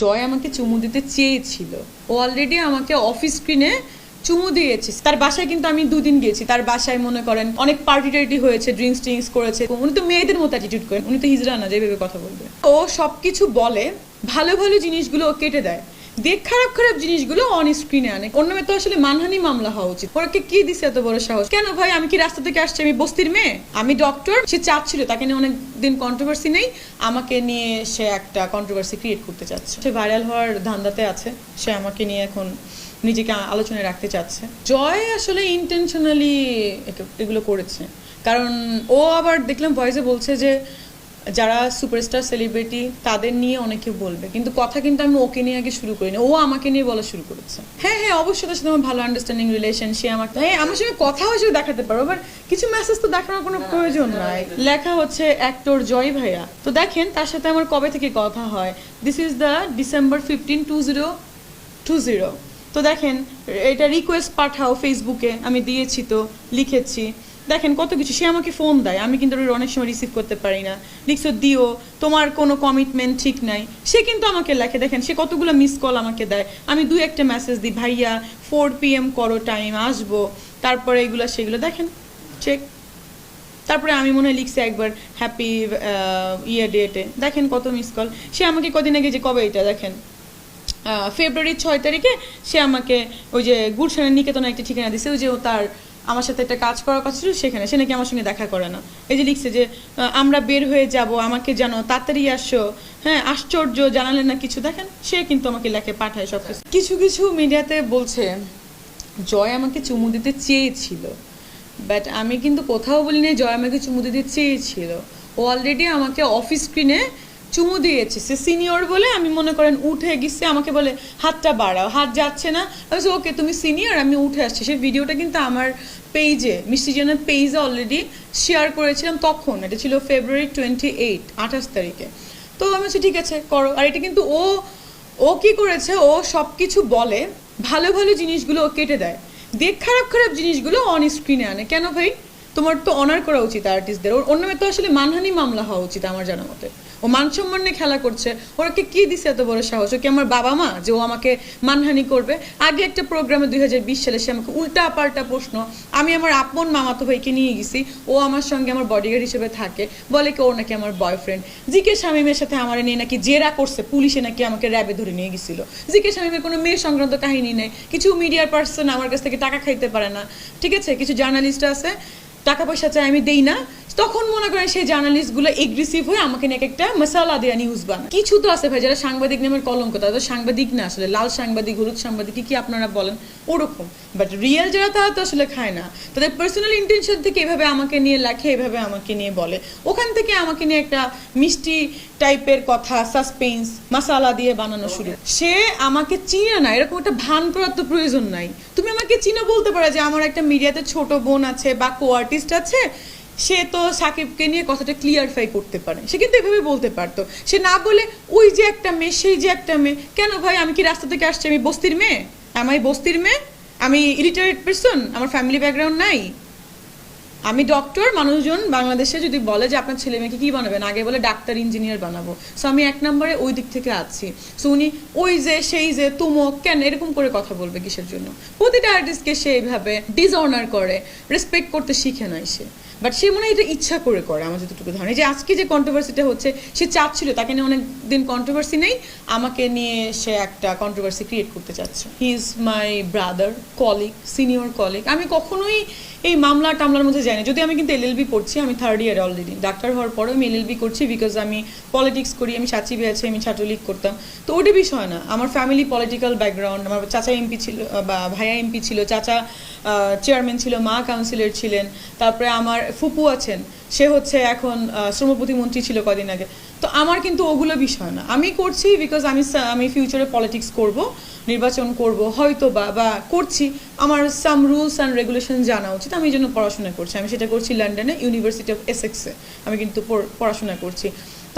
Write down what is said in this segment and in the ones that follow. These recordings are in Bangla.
জয় আমাকে চুমু দিতে চেয়েছিল। ও অলরেডি আমাকে অফিস স্ক্রিনে চুমু দিয়েছে। তার বাসায় কিন্তু আমি দুদিন গিয়েছি। তার বাসায় মনে করেন অনেক পার্টি টার্টি হয়েছে ড্রিঙ্কস ট্রিঙ্কস করেছে। উনি তো মেয়েদের মতো অ্যাটিটিউড করেন। উনি তো হিজরা না যেভাবে কথা বলবে। ও সবকিছু বলে, ভালো ভালো জিনিসগুলো ও কেটে দেয়। দেখ খারাপ খারাপ জিনিসগুলো অন স্ক্রিনে আনে। অন্য মেয়ে তো আসলে মানহানি মামলা হওয়া উচিত। ওরাকে কি দিছে এত বড় সাহস? কেন ভাই, আমি কি রাস্তা থেকে আসছি? আমি বস্তির মেয়ে? আমি ডক্টর সে চাচ্ছিল তাকে নিয়ে অনেক দিন কন্ট্রোভার্সি নেই। আমাকে নিয়ে সে একটা কন্ট্রোভার্সি ক্রিয়েট করতে চাচ্ছে। সে ভাইরাল হওয়ার ধান্দাতে আছে। সে আমাকে নিয়ে এখন নিজেকে আলোচনায় রাখতে চাচ্ছে। জয় আসলে ইন্টেনশনালি এগুলো করেছে। কারণ ও আবার দেখলাম ভয়েসে বলছে যে যারা সুপারস্টার সেলিব্রিটি তাদের নিয়ে অনেকে বলবে। কিন্তু কথা কিন্তু আমি ওকে নিয়ে আগে শুরু করিনি। ও আমাকে নিয়ে বলা শুরু করেছে। হ্যাঁ হ্যাঁ অবশ্যই তার সাথে আমার ভালো আন্ডারস্ট্যান্ডিং রিলেশন সে আমার হ্যাঁ আমার সঙ্গে কথাও হিসেবে দেখাতে পারো বাট কিছু মেসেজ তো দেখানোর কোনো প্রয়োজন নাই। লেখা হচ্ছে অ্যাক্টর জয় ভাইয়া। তো দেখেন তার সাথে আমার কবে থেকে কথা হয়? This is the December fifteen two zero two zero তো দেখেন এটা রিকোয়েস্ট পাঠাও ফেসবুকে আমি দিয়েছি তো লিখেছি। দেখেন কত কিছু, সে আমাকে ফোন দেয়, আমি কিন্তু অনেক সময় রিসিভ করতে পারি না। লিখছো, দিও, তোমার কোনো কমিটমেন্ট ঠিক নাই। সে কিন্তু আমাকে লেখে, দেখেন সে কতগুলো মিস কল আমাকে দেয়। আমি দুই একটা মেসেজ দিই, ভাইয়া ফোর পি এম করো টাইম আসব। তারপরে এগুলো, সেগুলো, দেখেন চেক তারপরে আমি মনে হয় লিখছি একবার হ্যাপি ইয়ে ডেটে দেখেন কত মিস কল সে আমাকে কদিন আগে যে, কবে এটা? দেখেন। ফেব্রুয়ারির ছয় তারিখে সে আমাকে ওই যে গুলশানের নিকেতনে একটা ঠিকানা দিছে, ওই যে তার, আমার সাথে একটা কাজ করার কথা ছিল সেখানে, সে নাকি আমার সঙ্গে দেখা করে না। এই যে লিখছে যে আমরা বের হয়ে যাব, আমাকে জানো তাড়াতাড়ি আসো হ্যাঁ আশ্চর্য জানালেন না কিছু, দেখেন, সে কিন্তু আমাকে লেখে, পাঠায় সব কিছু কিছু কিছু মিডিয়াতে বলছে, জয় আমাকে চুমু দিতে চেয়েছিল, বাট আমি কিন্তু কোথাও বলি নাই জয় আমাকে চুমু দিতে চেয়েছিল। ও অলরেডি আমাকে অফিস স্ক্রিনে চুমু দিয়েছে। সে সিনিয়র বলে আমি মনে করেন উঠে গিয়েছে আমাকে বলে, হাতটা বাড়াও, হাত যাচ্ছে না। আমি ওকে, তুমি সিনিয়র আমি উঠে আসছি। সেই ভিডিওটা কিন্তু আমার পেজে মিষ্টি জনের পেজে অলরেডি শেয়ার করেছিলাম তখন। এটা ছিল ফেব্রুয়ারি টোয়েন্টি এইট আঠাশ তারিখে। তো আমি বলছি, ঠিক আছে, করো। আর এটা কিন্তু ও ও কি করেছে? ও সব কিছু বলে, ভালো ভালো জিনিসগুলো ও কেটে দেয়। দেখ খারাপ খারাপ জিনিসগুলো অন স্ক্রিনে আনে। কেন ভাই? তোমার তো অনার করা উচিত আর্টিস্টদের ওর অন্য তো আসলে মানহানি মামলা হওয়া উচিত আমার জানা মতে। ও মান সম্মান নিয়ে খেলা করছে। ওরাকে কি দিছে এত বড় সাহস? ও কি আমার বাবা মা? যে ও আমাকে মানহানি করবে? আগে একটা প্রোগ্রামে দুই হাজার বিশ সালে সে আমাকে উল্টা পাল্টা প্রশ্ন, আমি আমার আপন মামাতো ভাইকে নিয়ে গেছি। ও আমার সঙ্গে আমার বডিগার্ড হিসেবে থাকে। বলে কি ওর নাকি আমার বয়ফ্রেন্ড জিকে শামীমের সাথে আমার নিয়ে নাকি জেরা করছে, পুলিশে নাকি আমাকে র্যাবে ধরে নিয়ে গেছিল। জিকে শামীমের কোনো মেয়ে সংক্রান্ত কাহিনী নেই। কিছু মিডিয়ার পার্সন আমার কাছ থেকে টাকা খাইতে পারে না। ঠিক আছে? কিছু জার্নালিস্ট আছে। টাকা পয়সা চাই আমি দেই না। তখন মনে করেন সেই জার্নালিস্টগুলো এগ্রেসিভ হয়ে আমাকে নাকি একটা মশালা দেওয়া নিউজ বানায়। কিছু তো আছে ভাই যারা সাংবাদিক নামের কলঙ্ক তারা তো সাংবাদিক না আসলে। লাল সাংবাদিক হলুদ সাংবাদিক কি কি আপনারা বলেন? ওরকম। বাট রিয়েল যারা তারা তো আসলে খায় না। তাদের পার্সোনাল ইন্টেনশন থেকে এভাবে আমাকে নিয়ে লেখে এভাবে আমাকে নিয়ে বলে। ওখান থেকে আমাকে নিয়ে একটা মিষ্টি টাইপের কথা সাসপেন্স মশালা দিয়ে বানানো শুরু। সে আমাকে চিনে না। এরকম একটা ভান করার তো প্রয়োজন নাই। তুমি আমাকে চিনে বলতে পারো যে আমার একটা মিডিয়াতে ছোট বোন আছে বা কো আর্টিস্ট আছে, সে তো সাকিবকে নিয়ে কথাটা ক্লিয়ারিফাই করতে পারে। সে কিন্তু এভাবে বলতে পারতো। সে না বলে, ওই যে একটা মেয়ে, সেই যে একটা মেয়ে, কেন ভাই আমি কি রাস্তা থেকে আসছি? আমি বস্তির মেয়ে? আমি বস্তির মেয়ে? আমি ইলিটারেট পার্সন আমার ফ্যামিলি ব্যাকগ্রাউন্ড নাই? আমি ডক্টর মানুষজন বাংলাদেশে যদি বলে যে আপনার ছেলে মেয়েকে কি বানাবেন, আগে বলে ডাক্তার ইঞ্জিনিয়ার বানাবো। সো আমি এক নম্বরে ওই দিক থেকে আছি। সো উনি ওই যে, সেই যে, তুমক, কেন এরকম করে কথা বলবে কিসের জন্য? প্রতিটা আর্টিস্টকে সে এইভাবে ডিসঅনার করে রেসপেক্ট করতে শিখে নাই সে। বাট সে মনে হয় এটা ইচ্ছা করে করে, আমার যতটুকু এই যে আজকে যে কন্ট্রোভার্সিটা হচ্ছে, সে চাচ্ছিল তাকে নিয়ে অনেক দিন কন্ট্রোভার্সি নেই, আমাকে নিয়ে সে একটা কন্ট্রোভার্সি ক্রিয়েট করতে চাচ্ছে। He is my brother colleague senior colleague আমি কখনোই এই মামলা টামলার মধ্যে যাইনি। যদি আমি কিন্তু এলএলবি পড়ছি, আমি থার্ড ইয়ার অলরেডি ডাক্তার হওয়ার পরেও আমি এলএলবি করছি বিকজ আমি পলিটিক্স করি, আমি সাচিবি আছে, আমি ছাত্রলীগ করতাম। তো ওটা বিষয় না। আমার ফ্যামিলি পলিটিক্যাল ব্যাকগ্রাউন্ড আমার চাচা এমপি ছিল, বা ভাইয়া এমপি ছিল, চাচা চেয়ারম্যান ছিল, মা কাউন্সিলর ছিলেন। তারপরে আমার ফুপু আছেন, সে হচ্ছে এখন শ্রম প্রতিমন্ত্রী ছিল কদিন আগে। তো আমার কিন্তু ওগুলো বিষয় না। আমি করছি বিকজ আমি আমি ফিউচারে পলিটিক্স করব, নির্বাচন করব, হয়তো বা বা করছি। আমার সাম রুলস অ্যান্ড রেগুলেশন জানা উচিত, আমি এই জন্য পড়াশোনা করছি। আমি সেটা করছি লন্ডনে ইউনিভার্সিটি অফ এসেক্সে আমি কিন্তু পড়াশোনা করছি।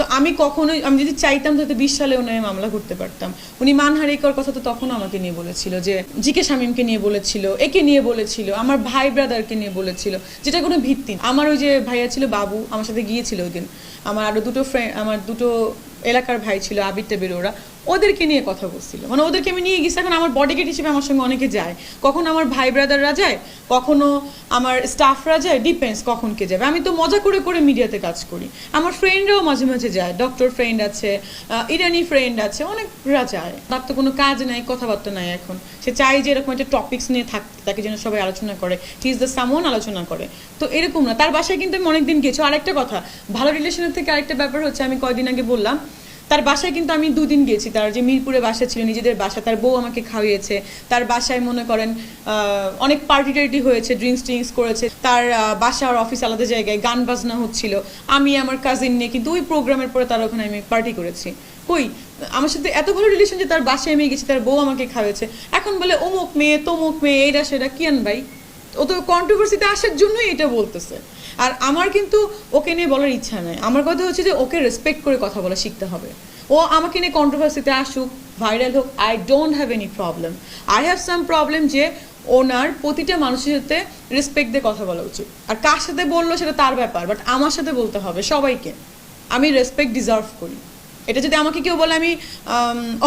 তো আমি কখনোই, আমি যদি চাইতাম তো বিশ সালে ওনায় মামলা করতে পারতাম। উনি মানহারিকর কথা তো তখন আমাকে নিয়ে বলেছিল যে, জিকে শামীমকে নিয়ে বলেছিল, একে নিয়ে বলেছিল, আমার ভাই ব্রাদারকে নিয়ে বলেছিল, যেটা কোনো ভিত্তি আমার ওই যে ভাইয়া ছিল বাবু, আমার সাথে গিয়েছিল ওই দিন। আমার আরও দুটো ফ্রেন্ড আমার দুটো এলাকার ভাই ছিল, আবির টেবির ওরা ওদেরকে নিয়ে কথা বলছিল। মানে ওদেরকে আমি নিয়ে গেছি, এখন আমার বডিগার্ড হিসেবে আমার সঙ্গে অনেকে যায়। কখনো আমার ভাই ব্রাদাররা যায়, কখনো আমার স্টাফরা যায় ডিপেন্ডস কখন কে যাবে। আমি তো মজা করে করে মিডিয়াতে কাজ করি। আমার ফ্রেন্ডরাও মাঝে মাঝে যায় ডক্টর ফ্রেন্ড আছে ইরানি ফ্রেন্ড আছে, অনেকরা যায়। তার তো কোনো কাজ নাই, কথাবার্তা নাই এখন। সে চাই যে এরকম একটা টপিক্স নিয়ে থাকতে তাকে যেন সবাই আলোচনা করে। হি ইজ দ্য সামন আলোচনা করে। তো এরকম না। তার বাসায় কিন্তু আমি অনেকদিন গেছি আরেকটা কথা, ভালো রিলেশনের থেকে আরেকটা ব্যাপার হচ্ছে, আমি কয়দিন আগে বললাম তার বাসায় কিন্তু আমি দুদিন গেছি। তার যে মিরপুরে বাসা ছিল, নিজেদের বাসা, তার বউ আমাকে খাওয়িয়েছে। তার বাসায় মনে করেন অনেক পার্টি টার্টি হয়েছে ড্রিঙ্কস ট্রিঙ্কস করেছে। তার বাসা আর অফিস আলাদা জায়গায়, গান বাজনা হচ্ছিল। আমি, আমার কাজিন নিয়ে কিন্তু ওই প্রোগ্রামের পরে তার ওখানে আমি পার্টি করেছি। কই? আমার সাথে এত ভালো রিলেশন যে তার বাসায় আমি গেছি, তার বউ আমাকে খাওয়াচ্ছে এখন বলে, অমুক মেয়ে, তমুক মেয়ে এইটা সেটা কি আন ভাই? ও তো কন্ট্রোভার্সিতে আসার জন্যই এটা বলতেছে। আর আমার কিন্তু ওকে নিয়ে বলার ইচ্ছা নাই। আমার কথা হচ্ছে যে ওকে রেসপেক্ট করে কথা বলা শিখতে হবে। ও আমাকে নিয়ে কন্ট্রোভার্সিতে আসুক ভাইরাল হোক I don't have any problem I have some problem যে ওনার প্রতিটা মানুষের সাথে রেসপেক্ট দিয়ে কথা বলা উচিত। আর কার সাথে বলল সেটা তার ব্যাপার বাট আমার সাথে বলতে হবে সবাইকে। আমি রেসপেক্ট ডিজার্ভ করি। এটা যদি আমাকে কেউ বলে আমি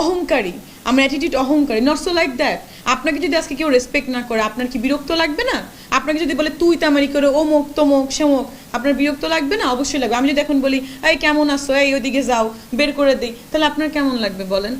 অহংকারী, আমার অ্যাটিটিউড অহংকারী নট সো লাইক দ্যাট আপনাকে যদি আজকে কেউ রেসপেক্ট না করে আপনার কি বিরক্ত লাগবে না? আপনাকে যদি বলে তুই তামারি করে অমুক তমুক সেমুক আপনার বিরক্ত লাগবে না? অবশ্যই লাগবে। আমি যদি এখন বলি এই কেমন আসো এই ওদিকে যাও বের করে দিই। তাহলে আপনার কেমন লাগবে বলেন?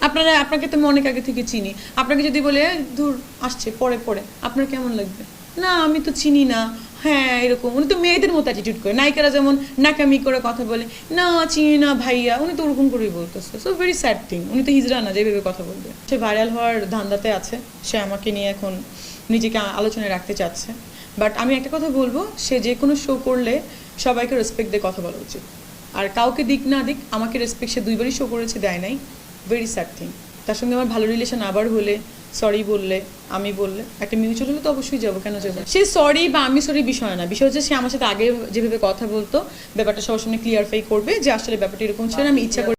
আপনারা আপনাকে তো আমি অনেক আগে থেকে চিনি। আপনাকে যদি বলে "এই, দূর আসছে পরে পরে। আপনার কেমন লাগবে? না, আমি তো চিনি না। হ্যাঁ এরকম। উনি তো মেয়েদের মতো অ্যাটিটিউড করে। নায়িকারা যেমন নাকামি করে কথা বলে, না, চিনি না ভাইয়া। উনি তো ওরকম করেই বলতেছে। সো ভেরি স্যাড থিং উনি তো হিজড়া না, যেভাবে কথা বলবে। সে ভাইরাল হওয়ার ধান্দাতে আছে। সে আমাকে নিয়ে এখন নিজেকে আলোচনায় রাখতে চাচ্ছে। বাট আমি একটা কথা বলব, সে যে কোনো শো করলে সবাইকে রেসপেক্ট দিয়ে কথা বলা উচিত। আর কাউকে দিক না দিক, আমাকে রেসপেক্ট সে দুইবারই শো করেছে, দেয় নাই। ভেরি স্যাড থিং তার সঙ্গে আমার ভালো রিলেশন আবার হলে সরি বললে, আমি বললে, একটা মিউচুয়াল হলে তো অবশ্যই যাব, কেন যাব সে সরি বা আমি সরি বিষয় না, বিষয় হচ্ছে সে আমার সাথে আগে যেভাবে কথা বলতো, ব্যাপারটা সবার সামনে ক্লিয়ারফাই করবে যে আসলে ব্যাপারটা এরকম ছিল আমি ইচ্ছা